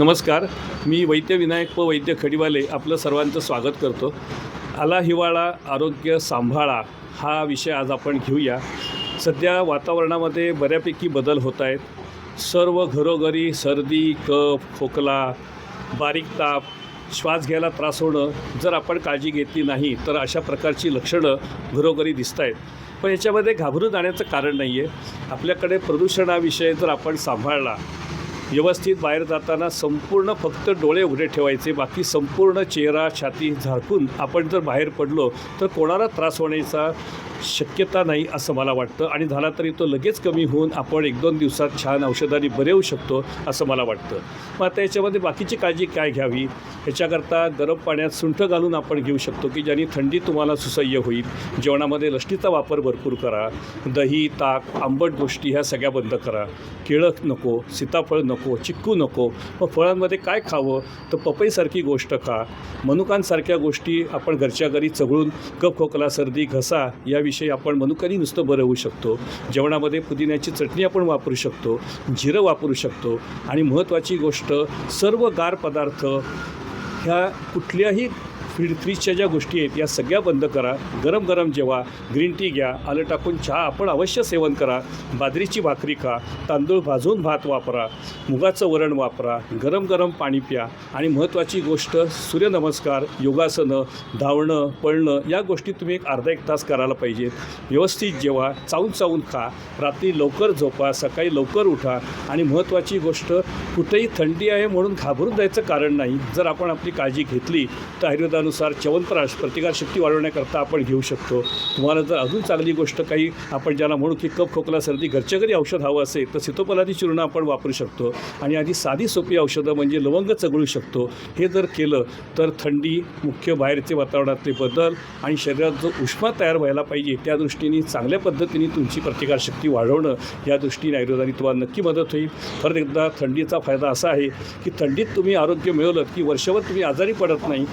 नमस्कार. मी वैद्य विनायक व वैद्य खडीवाले आपलं सर्वांचं स्वागत करतो. आला हिवाळा आरोग्य सांभाळा हा विषय आज आपण घेऊया. सध्या वातावरणामध्ये बऱ्यापैकी बदल होत आहेत. सर्व घरोघरी सर्दी कफ खोकला बारीक ताप श्वास घ्यायला त्रास होणं जर आपण काळजी घेतली नाही तर अशा प्रकारची लक्षणं घरोघरी दिसत आहेत पण याच्यामध्ये घाबरून जाण्याचं कारण नाही आहे आपल्याकडे प्रदूषणाविषयी जर आपण सांभाळला व्यवस्थित बाहेर जाताना संपूर्ण फक्त डोळे उघडे ठेवायचे बाकी संपूर्ण चेहरा छाती झाकून आपण जर बाहेर पडलो तर कोणाला त्रास होण्याचा शक्यता नाही असं मला वाटतं. आणि झाला तरी तो लगेच कमी होऊन आपण एक दोन दिवसात छान औषधांनी बरे होऊ शकतो असं मला वाटतं. मग आता याच्यामध्ये बाकीची काळजी काय घ्यावी? ह्याच्याकरता गरम पाण्यात सुंठ घालून आपण घेऊ शकतो की ज्याने थंडी तुम्हाला सुसह्य होईल? जेवणामध्ये लष्टीचा वापर भरपूर करा. दही ताक आंबट गोष्टी ह्या सगळ्या बंद करा. केळं नको सीताफळ नको चिक्कू नको. मग फळांमध्ये काय खावं? तर पपईसारखी गोष्ट खा. मनुकांसारख्या गोष्टी आपण घरच्या घरी चघळून कफ खोकला सर्दी घसा या विषयी आपण मनुकरी नुसतं बरं होऊ शकतो. जेवणामध्ये पुदिन्याची चटणी आपण वापरू शकतो. जिरं वापरू शकतो. आणि महत्त्वाची गोष्ट सर्व गार पदार्थ ह्या कुठल्याही फ्री फ्रीजच्या ज्या गोष्टी आहेत या सगळ्या बंद करा. गरम गरम जेवा ग्रीन टी घ्या आलं टाकून चहा आपण अवश्य सेवन करा. बाजरीची भाकरी खा तांदूळ भाजून भात वापरा मुगाचं वरण वापरा गरम गरम पाणी प्या. आणि महत्त्वाची गोष्ट सूर्यनमस्कार योगासनं धावणं पळणं या गोष्टी तुम्ही एक अर्धा एक तास करायला पाहिजेत. व्यवस्थित जेवा चावून चावून खा. रात्री लवकर झोपा सकाळी लवकर उठा. आणि महत्त्वाची गोष्ट कुठेही थंडी आहे म्हणून घाबरून जायचं कारण नाही. जर आपण आपली काळजी घेतली तर आयुर्वेदानुसार च्यवनप्राश प्रतिकारशक्ती वाढवण्याकरता आपण घेऊ शकतो. तुम्हाला जर अजून चांगली गोष्ट काही आपण ज्याला म्हणू की कप खोकला सर्दी घरच्या घरी औषध हवं असेल तर सीतोपलादी चूर्ण आपण वापरू शकतो. आणि आधी साधी सोपी औषधं म्हणजे लवंग चघळू शकतो. हे जर केलं तर थंडी मुख्य बाहेरचे वातावरणातले बदल आणि शरीरात जो उष्मा तयार व्हायला पाहिजे त्या दृष्टीने चांगल्या पद्धतीने तुमची प्रतिकारशक्ती वाढवणं या दृष्टीने आयुर्वेदाने तुम्हाला नक्की मदत होईल. परत एकदा थंडीचा फायदा असा आहे की थंडीत तुम्ही आरोग्य मिळवलं की वर्षभर तुम्ही आजारी पडत नाही.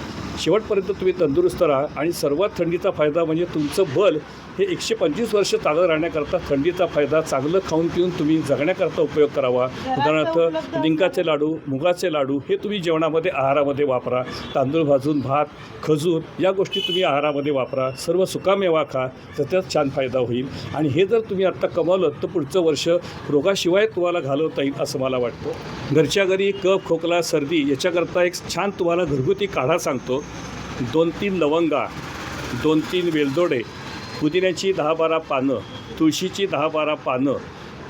शेवटपर्यंत तुम्ही तंदुरुस्त राहा आणि सर्वात थंडीचा फायदा म्हणजे तुमचं बल हे एकशे पंचवीस वर्ष चांगलं राहण्याकरता थंडीचा फायदा चांगलं खाऊन पिऊन तुम्ही जगण्याकरता उपयोग करावा. उदाहरणार्थ डिंकाचे लाडू मुगाचे लाडू हे तुम्ही जेवणामध्ये आहारामध्ये वापरा. तांदूळ भाजून भात खजूर या गोष्टी तुम्ही आहारामध्ये वापरा. सर्व सुकामेवा खा त्याच्यात छान फायदा होईल. आणि हे जर तुम्ही आत्ता कमावलं तर पुढचं वर्ष रोगाशिवाय तुम्हाला घालवता येईल असं मला वाटतं. घरच्या घरी कफ खोकला सर्दी याच्याकरता एक छान तुम्हाला घरगुती काढा सांगतो. दोन तीन लवंगा दोन तीन वेलदोडे पुदिन्याची दहा बारा पानं तुळशीची दहा बारा पानं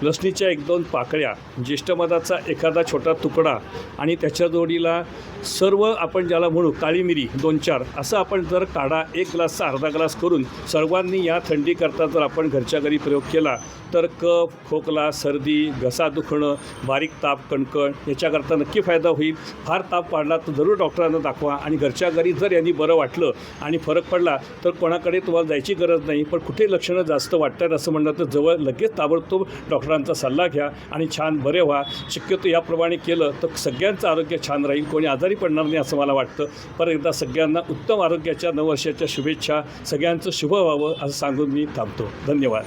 लसणीच्या एक दोन पाकळ्या ज्येष्ठमधाचा एखादा छोटा तुकडा आणि त्याच्या जोडीला सर्व आपण ज्याला म्हणू काळी मिरी दोन चार असं आपण जर काढा एक ग्लासचा अर्धा ग्लास करून सर्वांनी या थंडीकरता जर आपण घरच्या घरी प्रयोग केला तर कफ खोकला सर्दी घसा दुखणं बारीक ताप कणकण याच्याकरता नक्की फायदा होईल. फार ताप वाढला तर जरूर डॉक्टरांना दाखवा आणि घरच्या घरी जर यांनी बरं वाटलं आणि फरक पडला तर कोणाकडे तुम्हाला जायची गरज नाही पण कुठे लक्षणं जास्त वाटतात असं म्हणलं तर जवळ लगेच ताबडतोब डॉक्टर डॉक्टरांचा सल्ला घ्या आणि छान बरे व्हा. शक्यतो याप्रमाणे केलं तर सगळ्यांचं आरोग्य छान राहील. कोणी आजारी पडणार नाही असं मला वाटतं. परत एकदा सगळ्यांना उत्तम आरोग्याच्या नववर्षाच्या शुभेच्छा. सगळ्यांचं शुभ व्हावं असं सांगून मी थांबतो. धन्यवाद.